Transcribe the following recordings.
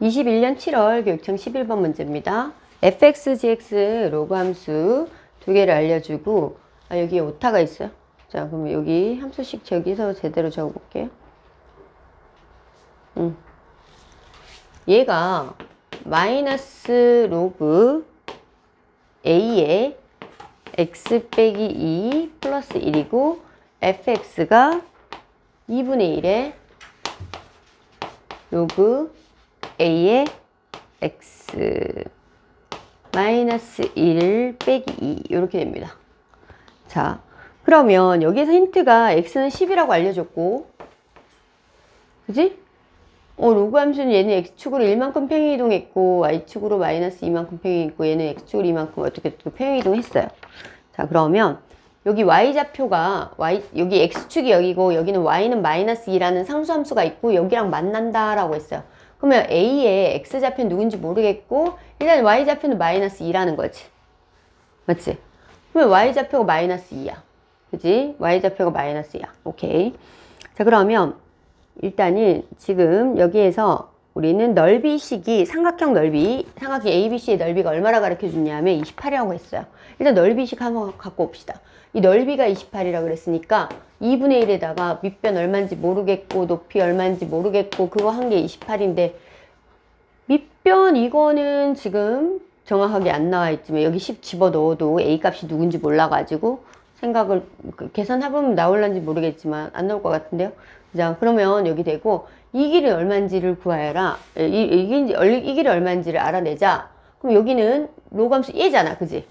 21년 7월 교육청 11번 문제입니다. fx, gx 로그 함수 두 개를 알려주고 아, 여기 오타가 있어요. 자, 그럼 여기 함수식 저기서 제대로 적어볼게요. 음. 얘가 마이너스 로그 a의 x 빼기 2 플러스 1이고 fx가 2분의 1의 로그 a의 x 마이너스 1 빼기 2 이렇게 됩니다. 자, 그러면 여기에서 힌트가 x는 10이라고 알려줬고 그지? 어, 로그 함수는 얘는 x축으로 1만큼 평행 이동했고 y축으로 마이너스 2만큼 평행했고 얘는 x축으로 2만큼 어떻게 또 평행 이동했어요. 자, 그러면 여기 y좌표가 y 여기 x축이 여기고 여기는 y는 마이너스 2라는 상수함수가 있고 여기랑 만난다라고 했어요. 그러면 a의 x좌표는 누군지 모르겠고 일단 y좌표는 마이너스 2라는 거지. 맞지? 그러면 y좌표가 마이너스 2야. 그지? y좌표가 마이너스 2야. 오케이. 자, 그러면 일단은 지금 여기에서 우리는 넓이식이 삼각형 넓이, 삼각형 ABC의 넓이가 얼마나 가르쳐 줬냐면 28이라고 했어요. 일단 넓이식 한번 갖고 옵시다. 이 넓이가 28이라고 그랬으니까 2분의 1에다가 밑변 얼마인지 모르겠고 높이 얼마인지 모르겠고 그거 한 게 28인데 밑변 이거는 지금 정확하게 안 나와 있지만 여기 10 집어 넣어도 A 값이 누군지 몰라가지고 생각을 그 계산해보면 나올란지 모르겠지만 안 나올 것 같은데요. 자 그러면 여기 되고 이 길이 얼마인지를 구하여라. 이, 이, 이, 이 길이 얼마인지를 알아내자. 그럼 여기는 로감수 얘잖아, 그지?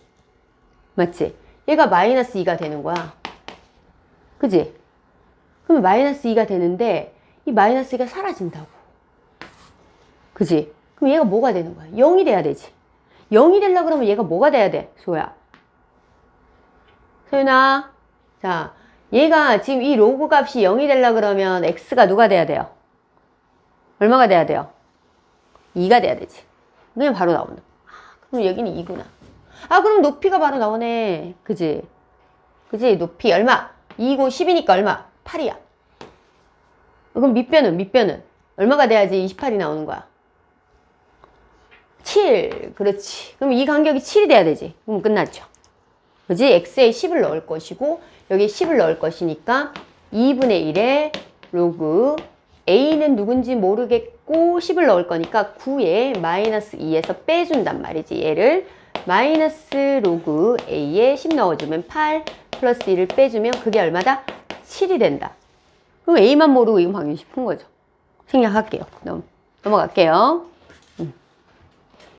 맞지? 얘가 마이너스 2가 되는 거야. 그지? 그럼 마이너스 2가 되는데 이 마이너스 2가 사라진다고. 그지? 그럼 얘가 뭐가 되는 거야? 0이 돼야 되지. 0이 되려고 그러면 얘가 뭐가 돼야 돼? 소야. 소윤아. 자, 얘가 지금 이 로그 값이 0이 되려고 그러면 x가 누가 돼야 돼요? 얼마가 돼야 돼요? 2가 돼야 되지. 그냥 바로 나오는. 아, 그럼 여기는 2구나. 아, 그럼 높이가 바로 나오네. 그지? 그지? 높이 얼마? 2고 10이니까 얼마? 8이야. 그럼 밑변은, 밑변은 얼마가 돼야지 28이 나오는 거야? 7. 그렇지. 그럼 이 간격이 7이 돼야 되지. 그럼 끝났죠. 그지? x에 10을 넣을 것이고, 여기 10을 넣을 것이니까 2분의 1에 로그 a는 누군지 모르겠고 10을 넣을 거니까 9에 마이너스 2에서 빼준단 말이지. 얘를 마이너스 로그 a에 10 넣어주면 8 플러스 1을 빼주면 그게 얼마다? 7이 된다. 그럼 a만 모르고 이건 방금 싶은 거죠. 생략할게요. 넘, 넘어갈게요.